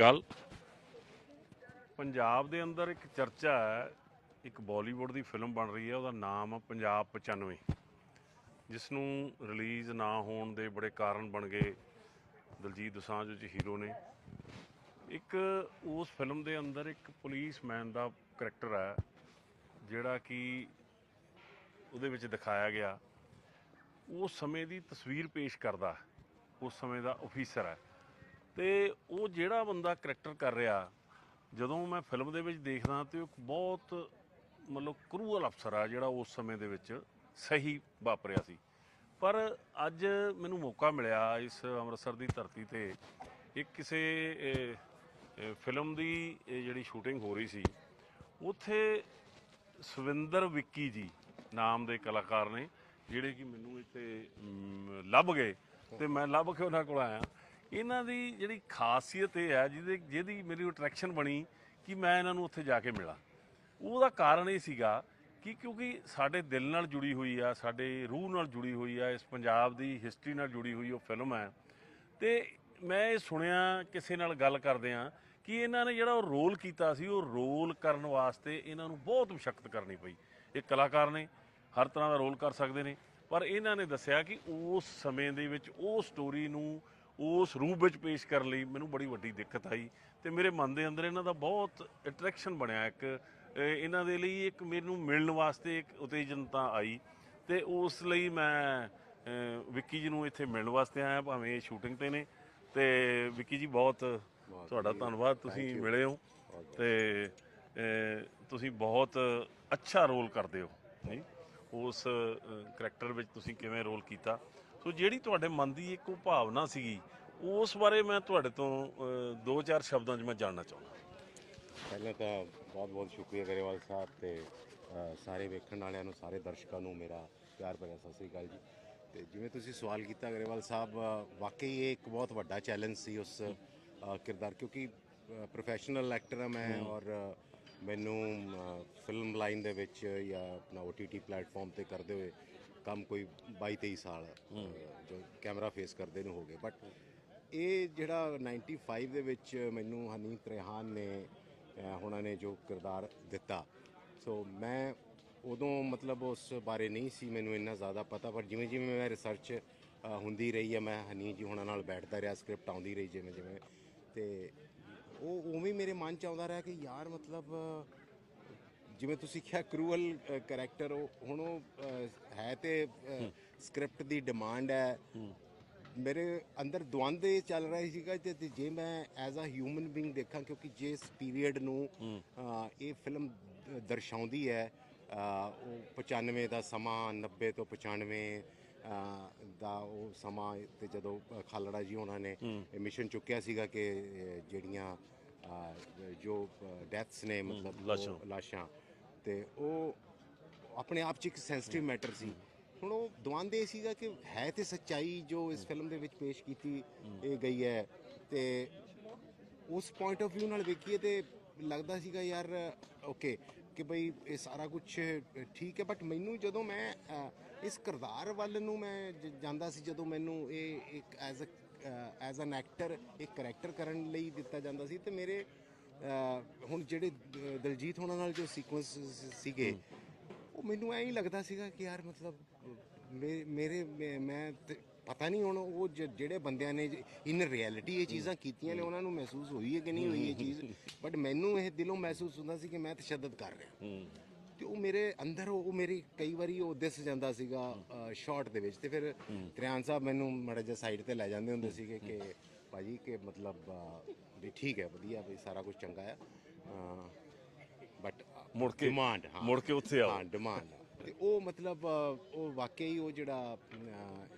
ਗੱਲ? ਪੰਜਾਬ ਦੇ ਅੰਦਰ ਇੱਕ ਚਰਚਾ ਹੈ, ਇੱਕ ਬਾਲੀਵੁੱਡ ਦੀ ਫਿਲਮ ਬਣ ਰਹੀ ਹੈ, ਉਹਦਾ ਨਾਮ ਆ ਪੰਜਾਬ 95 ਜਿਸ ਨੂੰ ਰਿਲੀਜ਼ ਨਾ ਹੋਣ ਦੇ ਬੜੇ ਕਾਰਨ ਬਣ ਗਏ ਦਲਜੀਤ ਦੋਸਾਂਝ ਵਿੱਚ ਹੀਰੋ ਨੇ। ਇੱਕ ਉਸ ਫਿਲਮ ਦੇ ਅੰਦਰ ਇੱਕ ਪੁਲਿਸਮੈਨ ਦਾ ਕਰੈਕਟਰ ਹੈ, ਜਿਹੜਾ ਕਿ ਉਹਦੇ ਵਿੱਚ ਦਿਖਾਇਆ ਗਿਆ। ਉਸ ਸਮੇਂ ਦੀ ਤਸਵੀਰ ਪੇਸ਼ ਕਰਦਾ, ਉਸ ਸਮੇਂ ਦਾ ਅਫੀਸਰ ਹੈ। ਤੇ ਉਹ ਜਿਹੜਾ ਬੰਦਾ ਕਰੈਕਟਰ ਕਰ ਰਿਹਾ, ਜਦੋਂ ਮੈਂ ਫਿਲਮ ਦੇ ਵਿੱਚ ਦੇਖਦਾ ਤੇ ਉਹ ਇੱਕ ਬਹੁਤ ਮਤਲਬ ਕਰੂਅਲ ਅਫਸਰ ਆ ਜਿਹੜਾ ਉਸ ਸਮੇਂ ਦੇ ਵਿੱਚ ਸਹੀ ਵਾਪਰਿਆ ਸੀ। ਪਰ ਅੱਜ ਮੈਨੂੰ ਮੌਕਾ ਮਿਲਿਆ ਇਸ ਅੰਮ੍ਰਿਤਸਰ ਦੀ ਧਰਤੀ ਤੇ ਇੱਕ ਕਿਸੇ ਫਿਲਮ ਦੀ ਜਿਹੜੀ ਸ਼ੂਟਿੰਗ ਹੋ ਰਹੀ ਸੀ, ਉੱਥੇ ਸਵਿੰਦਰ ਵਿੱਕੀ ਜੀ ਨਾਮ ਦੇ ਕਲਾਕਾਰ ਨੇ, ਜਿਹੜੇ ਕਿ ਮੈਨੂੰ ਇੱਥੇ ਲੱਭ ਗਏ ਤੇ ਮੈਂ ਲੱਭ ਕੇ ਉਹਨਾਂ ਕੋਲ ਆਇਆ। ਇਹਨਾਂ ਦੀ ਜਿਹੜੀ ਖਾਸੀਅਤ ਇਹ ਹੈ, ਜਿਹਦੇ ਜਿਹਦੀ ਮੇਰੀ ਅਟਰੈਕਸ਼ਨ ਬਣੀ ਕਿ ਮੈਂ ਇਹਨਾਂ ਨੂੰ ਉੱਥੇ ਜਾ ਕੇ ਮਿਲਾਂ। ਉਹਦਾ ਕਾਰਨ ਇਹ ਸੀਗਾ ਕਿ ਕਿਉਂਕਿ ਸਾਡੇ ਦਿਲ ਨਾਲ ਜੁੜੀ ਹੋਈ ਆ, ਸਾਡੇ ਰੂਹ ਨਾਲ ਜੁੜੀ ਹੋਈ ਆ, ਇਸ ਪੰਜਾਬ ਦੀ ਹਿਸਟਰੀ ਨਾਲ ਜੁੜੀ ਹੋਈ ਉਹ ਫਿਲਮ ਹੈ। ਤੇ ਮੈਂ ਇਹ ਸੁਣਿਆ, ਕਿਸੇ ਨਾਲ ਗੱਲ ਕਰਦੇ ਆ ਕਿ ਇਹਨਾਂ ਨੇ ਜਿਹੜਾ ਉਹ ਰੋਲ ਕੀਤਾ ਸੀ, ਉਹ ਰੋਲ ਕਰਨ ਵਾਸਤੇ ਇਹਨਾਂ ਨੂੰ ਬਹੁਤ ਮੁਸ਼ਕਲ ਕਰਨੀ ਪਈ। ਇਹ ਕਲਾਕਾਰ ਨੇ, ਹਰ ਤਰ੍ਹਾਂ ਦਾ ਰੋਲ ਕਰ ਸਕਦੇ ਨੇ, ਪਰ ਇਹਨਾਂ ਨੇ ਦੱਸਿਆ ਕਿ ਉਸ ਸਮੇਂ ਦੇ ਵਿੱਚ ਉਹ ਸਟੋਰੀ ਨੂੰ ਉਸ ਰੂਪ ਵਿੱਚ ਪੇਸ਼ ਕਰਨ ਲਈ ਮੈਨੂੰ ਬੜੀ ਵੱਡੀ ਦਿੱਕਤ ਆਈ ਤੇ ਮੇਰੇ ਮਨ ਦੇ ਅੰਦਰ ਇਹਨਾਂ ਦਾ ਬਹੁਤ ਅਟਰੈਕਸ਼ਨ ਬਣਿਆ ਇੱਕ ਇਹਨਾਂ ਦੇ ਲਈ ਇੱਕ ਮੈਨੂੰ ਮਿਲਣ ਵਾਸਤੇ ਇੱਕ ਉਤੇਜਨਤਾ ਆਈ ਤੇ ਉਸ ਲਈ ਮੈਂ ਵਿੱਕੀ ਜੀ ਨੂੰ ਇੱਥੇ ਮਿਲਣ ਵਾਸਤੇ ਆਇਆ ਭਾਵੇਂ ਇਹ ਸ਼ੂਟਿੰਗ ਤੇ ਨੇ ਤੇ ਵਿੱਕੀ ਜੀ ਬਹੁਤ ਤੁਹਾਡਾ ਧੰਨਵਾਦ ਤੁਸੀਂ ਮਿਲੇ ਹੋ ਤੇ ਤੁਸੀਂ ਬਹੁਤ ਅੱਛਾ ਰੋਲ ਕਰਦੇ ਹੋ। ਉਸ ਕਰੈਕਟਰ ਵਿੱਚ ਤੁਸੀਂ ਕਿਵੇਂ ਰੋਲ ਕੀਤਾ? ਸੋ ਜਿਹੜੀ ਤੁਹਾਡੇ ਮਨ ਦੀ ਇੱਕ ਉਹ ਭਾਵਨਾ ਸੀਗੀ ਉਸ ਬਾਰੇ ਮੈਂ ਤੁਹਾਡੇ ਤੋਂ ਦੋ ਚਾਰ ਸ਼ਬਦਾਂ 'ਚ ਮੈਂ ਜਾਣਨਾ ਚਾਹੁੰਦਾ। ਪਹਿਲਾਂ ਤਾਂ ਬਹੁਤ ਬਹੁਤ ਸ਼ੁਕਰੀਆ ਗਰੇਵਾਲ ਸਾਹਿਬ ਤੇ ਸਾਰੇ ਵੇਖਣ ਵਾਲਿਆਂ ਨੂੰ ਸਾਰੇ ਦਰਸ਼ਕਾਂ ਨੂੰ ਮੇਰਾ ਪਿਆਰ ਭਰਿਆ ਸਤਿ ਸ੍ਰੀ ਅਕਾਲ ਜੀ। ਤੇ ਜਿਵੇਂ ਤੁਸੀਂ ਸਵਾਲ ਕੀਤਾ ਗਰੇਵਾਲ ਸਾਹਿਬ ਵਾਕਈ ਇਹ ਇੱਕ ਬਹੁਤ ਵੱਡਾ ਚੈਲੰਜ ਸੀ ਉਸ ਕਿਰਦਾਰ ਕਿਉਂਕਿ ਪ੍ਰੋਫੈਸ਼ਨਲ ਐਕਟਰ ਹਾਂ ਮੈਂ ਔਰ ਮੈਨੂੰ ਫਿਲਮ ਲਾਈਨ ਦੇ ਵਿੱਚ ਜਾਂ ਆਪਣਾ OTT ਪਲੇਟਫਾਰਮ ਤੇ ਕਰਦੇ ਹੋਏ ਕੰਮ ਕੋਈ 22 23 ਸਾਲ ਜੋ ਕੈਮਰਾ ਫੇਸ ਕਰਦੇ ਨੂੰ ਹੋ ਗਏ। ਬਟ ਇਹ ਜਿਹੜਾ 95 ਦੇ ਵਿੱਚ ਮੈਨੂੰ ਹਨੀਤ ਰੇਹਾਨ ਨੇ ਉਹਨਾਂ ਨੇ ਜੋ ਕਿਰਦਾਰ ਦਿੱਤਾ। ਸੋ ਮੈਂ ਉਦੋਂ ਮਤਲਬ ਉਸ ਬਾਰੇ ਨਹੀਂ ਸੀ ਮੈਨੂੰ ਇੰਨਾ ਜ਼ਿਆਦਾ ਪਤਾ ਪਰ ਜਿਵੇਂ ਜਿਵੇਂ ਮੈਂ ਰਿਸਰਚ ਹੁੰਦੀ ਰਹੀ ਹੈ ਮੈਂ ਹਨੀ ਜੀ ਹੁਣਾਂ ਨਾਲ ਬੈਠਦਾ ਰਿਹਾ ਸਕ੍ਰਿਪਟ ਆਉਂਦੀ ਰਹੀ ਜਿਵੇਂ ਜਿਵੇਂ। ਤੇ ਉਹ ਉਵੇਂ ਮੇਰੇ ਮਨ ਚ ਆਉਂਦਾ ਰਿਹਾ ਕਿ ਯਾਰ ਮਤਲਬ ਜਿਵੇਂ ਤੁਸੀਂ ਕਿਹਾ ਕਰੂਅਲ ਕੈਰੈਕਟਰ ਹੁਣ ਉਹ ਹੈ ਤੇ ਸਕ੍ਰਿਪਟ ਦੀ ਡਿਮਾਂਡ ਹੈ। ਮੇਰੇ ਅੰਦਰ ਦਵੰਦ ਇਹ ਚੱਲ ਰਿਹਾ ਸੀਗਾ ਤੇ ਜੇ ਮੈਂ ਐਜ਼ ਅ ਹਿਊਮਨ ਬੀਇੰਗ ਦੇਖਾਂ ਕਿਉਂਕਿ ਜਿਸ ਪੀਰੀਅਡ ਨੂੰ ਇਹ ਫਿਲਮ ਦਰਸਾਉਂਦੀ ਹੈ ਉਹ 95 ਦਾ ਸਮਾਂ 90 ਤੋਂ 95 ਅਹ, ਦਾ ਉਹ ਸਮਾਂ ਤੇ ਜਦੋਂ ਖਾਲੜਾ ਜੀ ਉਹਨਾਂ ਨੇ ਇਹ ਮਿਸ਼ਨ ਚੁੱਕਿਆ ਸੀਗਾ ਕਿ ਜਿਹੜੀਆਂ ਜੋ ਡੈਥਸ ਨੇ ਮਤਲਬ ਲਾਸ਼ਾਂ। ਤੇ ਉਹ ਆਪਣੇ ਆਪ ਚ ਇੱਕ ਸੈਂਸਿਟਿਵ ਮੈਟਰ ਸੀ। ਹੁਣ ਉਹ ਦਵਾਂਦੇ ਸੀਗਾ ਕਿ ਹੈ ਤੇ ਸੱਚਾਈ ਜੋ ਇਸ ਫਿਲਮ ਦੇ ਵਿੱਚ ਪੇਸ਼ ਕੀਤੀ ਇਹ ਗਈ ਹੈ ਤੇ ਉਸ ਪੁਆਇੰਟ ਆਫ View ਨਾਲ ਵੇਖੀਏ ਤੇ ਲੱਗਦਾ ਸੀਗਾ ਯਾਰ ਓਕੇ ਕਿ ਬਈ ਇਹ ਸਾਰਾ ਕੁਝ ਠੀਕ ਹੈ ਬਟ ਮੈਨੂੰ ਜਦੋਂ ਮੈਂ ਇਸ ਕਿਰਦਾਰ ਵੱਲ ਨੂੰ ਮੈਂ ਜਾਂਦਾ ਸੀ ਜਦੋਂ ਮੈਨੂੰ ਇਹ ਇੱਕ as a as an actor ਇੱਕ ਕਰੈਕਟਰ ਕਰਨ ਲਈ ਦਿੱਤਾ ਜਾਂਦਾ ਸੀ ਤੇ ਮੇਰੇ ਹੁਣ ਜਿਹੜੇ ਦਲਜੀਤ ਹੋਣਾ ਨਾਲ ਜੋ ਸੀਕੁਐਂਸ ਸੀਗੇ ਉਹ ਮੈਨੂੰ ਐਂ ਹੀ ਲੱਗਦਾ ਸੀਗਾ ਕਿ ਯਾਰ ਮਤਲਬ ਮੇਰੇ ਮੈਂ- ਪਤਾ ਨਹੀਂ ਹੁਣ ਉਹ ਜਿਹੜੇ ਬੰਦਿਆਂ ਨੇ ਇਨ ਰਿਐਲਿਟੀ ਇਹ ਚੀਜ਼ਾਂ ਕੀਤੀਆਂ ਨੇ ਉਹਨਾਂ ਨੂੰ ਮਹਿਸੂਸ ਹੋਈ ਹੈ ਕਿ ਨਹੀਂ ਹੋਈ ਇਹ ਚੀਜ਼। ਬਟ ਮੈਨੂੰ ਇਹ ਦਿਲੋਂ ਮਹਿਸੂਸ ਹੁੰਦਾ ਸੀ ਕਿ ਮੈਂ ਤਸ਼ੱਦਦ ਕਰ ਰਿਹਾ। ਤੇ ਉਹ ਮੇਰੇ ਅੰਦਰ ਉਹ ਮੇਰੀ ਕਈ ਵਾਰੀ ਉਹ ਦਿਸ ਜਾਂਦਾ ਸੀਗਾ ਸ਼ਾਰਟ ਦੇ ਵਿੱਚ। ਤੇ ਫਿਰ ਤ੍ਰਿਆਨ ਸਾਹਿਬ ਮੈਨੂੰ ਮੜਾ ਜਿਹਾ ਸਾਈਡ ਤੇ ਲੈ ਜਾਂਦੇ ਹੁੰਦੇ ਸੀਗੇ ਕਿ ਭਾਜੀ ਕਿ ਮਤਲਬ ਵੀ ਠੀਕ ਹੈ ਵਧੀਆ ਵੀ ਸਾਰਾ ਕੁਝ ਚੰਗਾ ਆ। ਬਟ ਮੁੜ ਕੇ- ਡਿਮਾਂਡ ਹਾਂ। ਮੁੜ ਕੇ ਉੱਥੇ ਆਓ। ਹਾਂ ਡਿਮਾਂਡ ਤੇ ਉਹ ਮਤਲਬ ਉਹ ਵਾਕਈ ਉਹ ਜਿਹੜਾ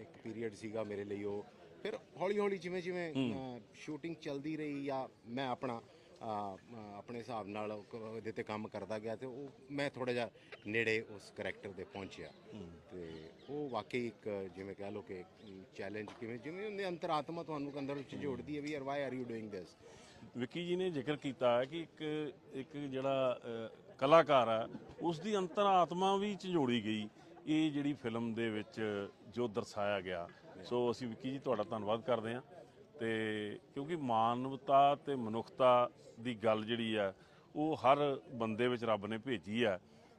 ਇੱਕ ਪੀਰੀਅਡ ਸੀਗਾ ਮੇਰੇ ਲਈ ਉਹ ਫਿਰ ਹੌਲੀ ਹੌਲੀ ਜਿਵੇਂ ਜਿਵੇਂ ਸ਼ੂਟਿੰਗ ਚੱਲਦੀ ਰਹੀ ਜਾਂ ਮੈਂ ਆਪਣਾ ਆਪਣੇ ਹਿਸਾਬ ਨਾਲ ਉਹਦੇ ਤੇ ਕੰਮ ਕਰਦਾ ਗਿਆ ਤੇ ਉਹ ਮੈਂ ਥੋੜਾ ਜਿਹਾ ਨੇੜੇ ਉਸ ਕੈਰੈਕਟਰ ਦੇ ਪਹੁੰਚਿਆ। ਤੇ ਉਹ ਵਾਕਈ ਇੱਕ ਜਿਵੇਂ ਕਹਿ ਲਓ ਕਿ ਚੈਲੰਜ ਕਿਵੇਂ ਜਿਵੇਂ ਉਹਦੇ ਅੰਤਰਾਤਮਾ ਤੁਹਾਨੂੰ ਅੰਦਰ ਵਿੱਚ ਜੋੜਦੀ ਹੈ ਵੀ ਯਾਰ why are you doing this Vicky ji ਨੇ ਜ਼ਿਕਰ ਕੀਤਾ ਹੈ ਕਿ ਇੱਕ ਇੱਕ ਜਿਹੜਾ ਕਲਾਕਾਰ ਹੈ ਉਸ ਦੀ ਅੰਤਰਾਤਮਾ ਵੀ ਝੰਜੋੜੀ ਗਈ ਇਹ ਜਿਹੜੀ ਫਿਲਮ ਦੇ ਵਿੱਚ ਜੋ ਦਰਸਾਇਆ ਗਿਆ। ਸੋ ਅਸੀਂ ਵਿੱਕੀ ਜੀ ਤੁਹਾਡਾ ਧੰਨਵਾਦ ਕਰਦੇ ਹਾਂ। ਤੇ ਕਿਉਂਕਿ ਮਾਨਵਤਾ ਤੇ ਮਨੁੱਖਤਾ ਦੀ ਗੱਲ ਜਿਹੜੀ ਆ ਉਹ ਹਰ ਬੰਦੇ ਵਿੱਚ ਰੱਬ ਨੇ ਭੇਜੀ ਆ।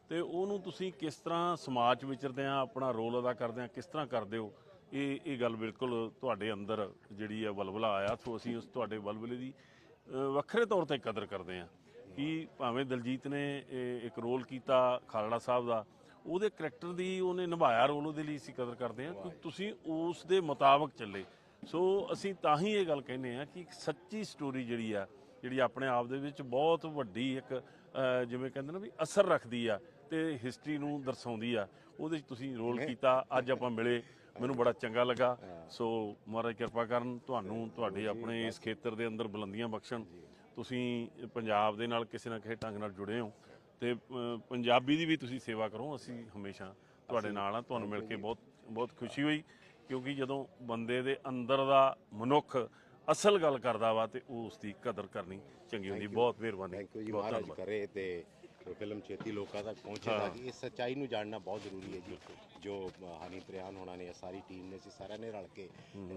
ਤੇ ਉਹਨੂੰ ਤੁਸੀਂ ਕਿਸ ਤਰ੍ਹਾਂ ਸਮਾਜ ਵਿਚਰਦੇ ਆ ਆਪਣਾ ਰੋਲ ਅਦਾ ਕਰਦੇ ਆ ਕਿਸ ਤਰ੍ਹਾਂ ਕਰਦੇ ਹੋ? ਇਹ ਇਹ ਗੱਲ ਬਿਲਕੁਲ ਤੁਹਾਡੇ ਅੰਦਰ ਜਿਹੜੀ ਆ ਬਲਬਲਾ ਆਇਆ। ਸੋ ਅਸੀਂ ਉਸ ਤੁਹਾਡੇ ਬਲਬਲੇ ਦੀ ਵੱਖਰੇ ਤੌਰ ਤੇ ਕਦਰ ਕਰਦੇ ਆ ਕਿ ਭਾਵੇਂ ਦਲਜੀਤ ਨੇ ਇੱਕ ਰੋਲ ਕੀਤਾ ਖਾਲੜਾ ਸਾਹਿਬ ਦਾ ਉਹਦੇ ਕਰੈਕਟਰ ਦੀ ਉਹਨੇ ਨਿਭਾਇਆ ਰੋਲ ਉਹਦੇ ਲਈ ਅਸੀਂ ਕਦਰ ਕਰਦੇ ਕਿ ਤੁਸੀਂ ਉਸ ਦੇ ਮੁਤਾਬਕ ਚੱਲੇ। ਸੋ ਅਸੀਂ ਤਾਂ ਹੀ ਇਹ ਗੱਲ ਕਹਿੰਦੇ ਆ ਕਿ ਇੱਕ ਸੱਚੀ ਸਟੋਰੀ ਜਿਹੜੀ ਆ ਜਿਹੜੀ ਆਪਣੇ ਆਪ ਦੇ ਵਿੱਚ ਬਹੁਤ ਵੱਡੀ ਇੱਕ ਜਿਵੇਂ ਕਹਿੰਦੇ ਨਾ ਵੀ ਅਸਰ ਰੱਖਦੀ ਆ ਤੇ ਹਿਸਟਰੀ ਨੂੰ ਦਰਸਾਉਂਦੀ ਆ। ਉਹਦੇ 'ਚ ਤੁਸੀਂ ਰੋਲ ਕੀਤਾ ਅੱਜ ਆਪਾਂ ਮਿਲੇ ਮੈਨੂੰ ਬੜਾ ਚੰਗਾ ਲੱਗਾ। ਸੋ ਮਹਾਰਾਜ ਕਿਰਪਾ ਕਰਨ ਤੁਹਾਨੂੰ ਤੁਹਾਡੇ ਆਪਣੇ ਇਸ ਖੇਤਰ ਦੇ ਅੰਦਰ ਬੁਲੰਦੀਆਂ ਬਖਸ਼ਣ। ਤੁਸੀਂ ਪੰਜਾਬ ਦੇ ਨਾਲ ਕਿਸੇ ਨਾ ਕਿਸੇ ਢੰਗ ਨਾਲ ਜੁੜੇ ਹੋ ਤੇ ਪੰਜਾਬੀ ਦੀ ਵੀ ਤੁਸੀਂ ਸੇਵਾ ਕਰੋ। ਅਸੀਂ ਹਮੇਸ਼ਾ ਤੁਹਾਡੇ ਨਾਲ ਆ ਤੁਹਾਨੂੰ ਮਿਲ ਕੇ ਬਹੁਤ ਬਹੁਤ ਖੁਸ਼ੀ ਹੋਈ। ਕਿਉਂਕਿ ਜਦੋਂ ਬੰਦੇ ਦੇ ਅੰਦਰ ਦਾ ਮਨੁੱਖ ਅਸਲ ਗੱਲ ਕਰਦਾ ਵਾ ਤੇ ਉਹ ਉਸ ਦੀ ਕਦਰ ਕਰਨੀ ਚੰਗੀ ਹੁੰਦੀ ਬਹੁਤ ਮਿਹਰਬਾਨੀ ਥੈਂਕ ਯੂ ਜੀ ਬਹੁਤ ਮਹਾਰਾਜ ਧੰਨਵਾਦ। ਕਰੇ ਤੇ ਫਿਲਮ ਛੇਤੀ ਲੋਕਾਂ ਤੱਕ ਪਹੁੰਚੇ ਤਾਂ ਕਿ ਇਸ ਸੱਚਾਈ ਨੂੰ ਜਾਣਨਾ ਬਹੁਤ ਜ਼ਰੂਰੀ ਹੈ ਜੀ। ਜੋ ਹਾਨੀ ਪ੍ਰਿਆਨ ਹੋਣਾ ਨੇ ਸਾਰੀ ਟੀਮ ਨੇ ਅਸੀਂ ਸਾਰਿਆਂ ਨੇ ਰਲ ਕੇ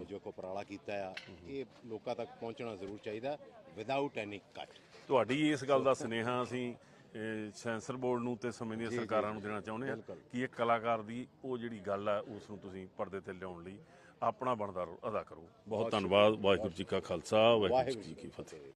ਜੋ ਕੋਪਰਾਲਾ ਕੀਤਾ ਆ ਇਹ ਲੋਕਾਂ ਤੱਕ ਪਹੁੰਚਣਾ ਜ਼ਰੂਰ ਚਾਹੀਦਾ ਵਿਦਆਊਟ ਐਨੀ ਕੱਟ ਤੁਹਾਡੀ ਇਸ ਗੱਲ ਦਾ ਸੁਨੇਹਾ ਅਸੀਂ ਸੈਂਸਰ ਬੋਰਡ ਨੂੰ ਤੇ ਸਮੇਂ ਦੀਆਂ ਸਰਕਾਰਾਂ ਨੂੰ ਦੇਣਾ ਚਾਹੁੰਦੇ ਆ ਕਿ ਇੱਕ ਕਲਾਕਾਰ ਦੀ ਉਹ ਜਿਹੜੀ ਗੱਲ ਆ ਉਸ ਨੂੰ ਤੁਸੀਂ ਪਰਦੇ ਤੇ ਲਿਆਉਣ ਲਈ ਆਪਣਾ ਬਣਦਾ ਅਦਾ ਕਰੋ। ਬਹੁਤ ਧੰਨਵਾਦ। ਵਾਹਿਗੁਰੂ ਜੀ ਕਾ ਖਾਲਸਾ ਵਾਹਿਗੁਰੂ ਜੀ ਕੀ ਫਤਿਹ।